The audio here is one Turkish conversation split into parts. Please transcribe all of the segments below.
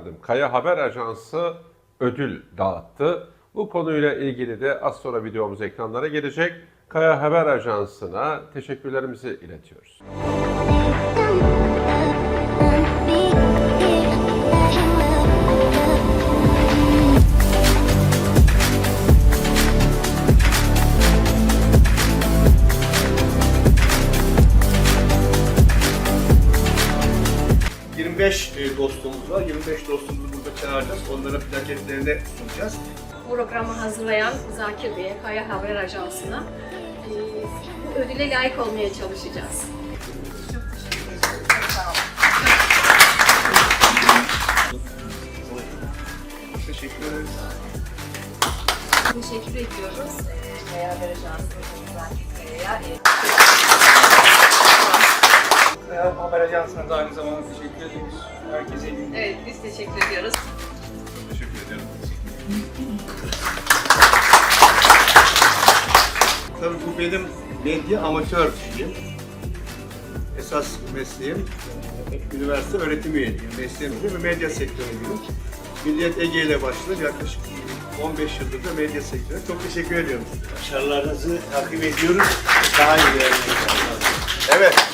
efendim Kaya Haber Ajansı ödül dağıttı. Bu konuyla ilgili de az sonra videomuz ekranlara gelecek. Kaya Haber Ajansı'na teşekkürlerimizi iletiyoruz. Ee, 25 e, dostumuz var. 25 dostumuzu burada çağıracağız. Onlara plaketlerini sunacağız. programı hazırlayan Zakir Bey'e, Kaya Haber Ajansı'na e, bu ödüle layık olmaya çalışacağız. Teşekkür ederiz. Teşekkür ediyoruz. Ee, Kaya Haber Ajansı'nın Zakir Kaya'ya. Ee, Kaya Haber Ajansı'na da aynı zamanda teşekkür ediyoruz. Herkese iyi günler. Evet, biz teşekkür ediyoruz. Teşekkür ederim. Tabii bu benim medya amatör şeyim. Esas mesleğim üniversite öğretim üyeliği. Mesleğim bir medya sektöründeyim. Milliyet Ege ile başladı. Yaklaşık 15 yıldır da medya sektörü. Çok teşekkür ediyorum. Başarılarınızı takip ediyoruz. Daha iyi Evet,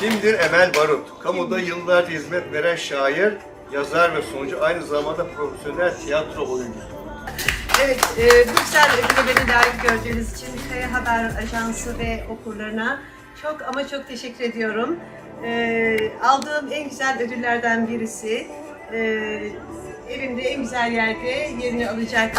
kimdir Emel Barut? Kamuda yıllarca hizmet veren şair, yazar ve sunucu, aynı zamanda profesyonel tiyatro oyuncusu. Evet, e, güzel ödülü layık gördüğünüz için Kaya Haber Ajansı ve okurlarına çok ama çok teşekkür ediyorum. E, aldığım en güzel ödüllerden birisi. E, evimde en güzel yerde yerini alacak